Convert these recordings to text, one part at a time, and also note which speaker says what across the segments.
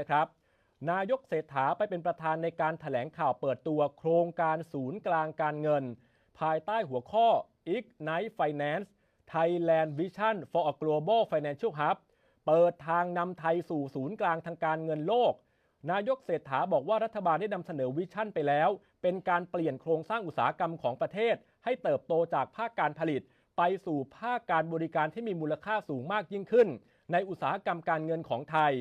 Speaker 1: นะครับ นายกเศรษฐาไปเป็นประธานในการถแถลงข่าวเปิดตัวโครงการศูนย์กลางการเงิน ภายใต้หัวข้อ Ignite Finance Thailand Vision for a Global Financial Hub เปิดทางนำไทยสู่ศูนย์กลางทางการเงินโลก นายกเศรษฐาบอกว่ารัฐบาลได้นำเสนอวิชั่นไปแล้ว เป็นการเปลี่ยนโครงสร้างอุตสาหกรรมของประเทศ ให้เติบโตจากภาคการผลิต ไปสู่ภาคการบริการที่มีมูลค่าสูงมากยิ่งขึ้น ในอุตสาหกรรมการเงินของไทย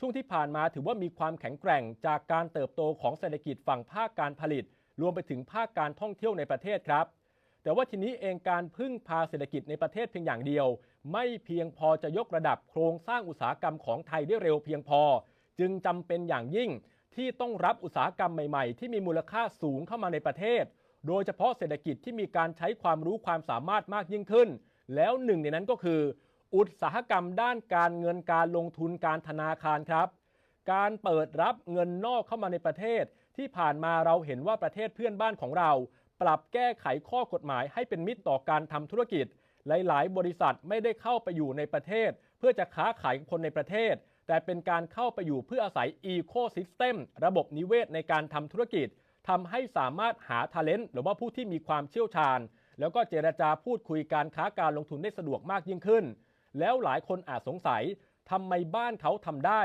Speaker 1: ช่วงที่ผ่านมาถือว่ามีความแข็งแกร่งจากการเติบโตของเศรษฐกิจฝั่งภาคการผลิต รวมไปถึงภาคการท่องเที่ยวในประเทศครับ แต่ว่าทีนี้เองการพึ่งพาเศรษฐกิจในประเทศเพียงอย่างเดียว ไม่เพียงพอจะยกระดับโครงสร้างอุตสาหกรรมของไทยได้เร็วเพียงพอ จึงจำเป็นอย่างยิ่งที่ต้องรับอุตสาหกรรมใหม่ๆ ที่มีมูลค่าสูงเข้ามาในประเทศ โดยเฉพาะเศรษฐกิจที่มีการใช้ความรู้ความสามารถมากยิ่งขึ้น แล้วหนึ่งในนั้นก็คือ อุตสาหกรรมด้านการเงินการลงทุนการธนาคารครับ การเปิดรับเงินนอกเข้ามาในประเทศ ที่ผ่านมาเราเห็นว่าประเทศเพื่อนบ้านของเรา ปรับแก้ไขข้อกฎหมายให้เป็นมิตรต่อการทำธุรกิจ หลาย ๆ บริษัทไม่ได้เข้าไปอยู่ในประเทศ เพื่อจะค้าขายกับคนในประเทศ แต่เป็นการเข้าไปอยู่เพื่ออาศัยอีโคซิสเต็มระบบนิเวศในการทำธุรกิจทำให้สามารถหาท ALENT หรือว่าผู้ที่มีความเชี่ยวชาญแล้วก็เจรจาพูดคุยการค้าการลงทุนได้สะดวกมากยิ่งขึ้น แล้วหลายคนอาจสงสัยทำไมบ้านเขาทำได้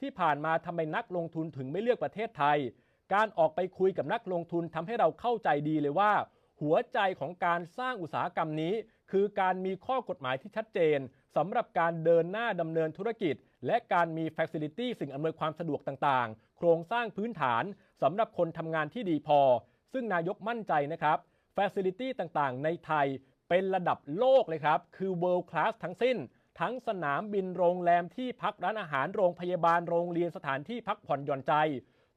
Speaker 1: ที่ผ่านมาทำไมนักลงทุนถึงไม่เลือกประเทศไทย การออกไปคุยกับนักลงทุนทำให้เราเข้าใจดีเลยว่า หัวใจของการสร้างอุตสาหกรรมนี้ คือการมีข้อกฎหมายที่ชัดเจนสำหรับการเดินหน้าดำเนินธุรกิจ และการมี Facility สิ่งอำนวยความสะดวกต่างๆ โครงสร้างพื้นฐานสำหรับคนทำงานที่ดีพอ ซึ่งนายกมั่นใจนะครับ Facility ต่างๆ ในไทย เป็นระดับโลกเลยครับ คือ World Class ทั้งสิ้น ทั้งสนามบินโรงแรมที่พักร้านอาหารโรงพยาบาลโรงเรียนสถานที่พักผ่อนหย่อนใจ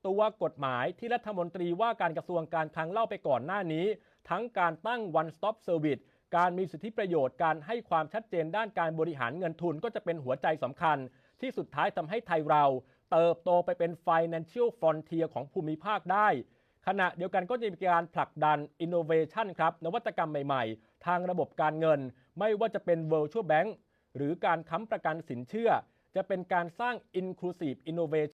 Speaker 1: ตัวกฎหมายที่รัฐมนตรีว่าการกระทรวงการคลังเล่าไปก่อนหน้านี้ ทั้งการตั้ง one stop service การมีสิทธิประโยชน์การให้ความชัดเจนด้านการบริหารเงินทุนก็จะเป็นหัวใจสำคัญ ที่สุดท้ายทำให้ไทยเรา เติบโตไปเป็น financial frontier ของภูมิภาคได้ ขณะเดียวกันก็จะมีการผลักดัน innovation ครับนวัตกรรมใหม่ๆ ทางระบบการเงิน ไม่ว่าจะเป็น virtual bank หรือการค้ำประกันสินเชื่อ จะเป็นการสร้าง inclusive innovation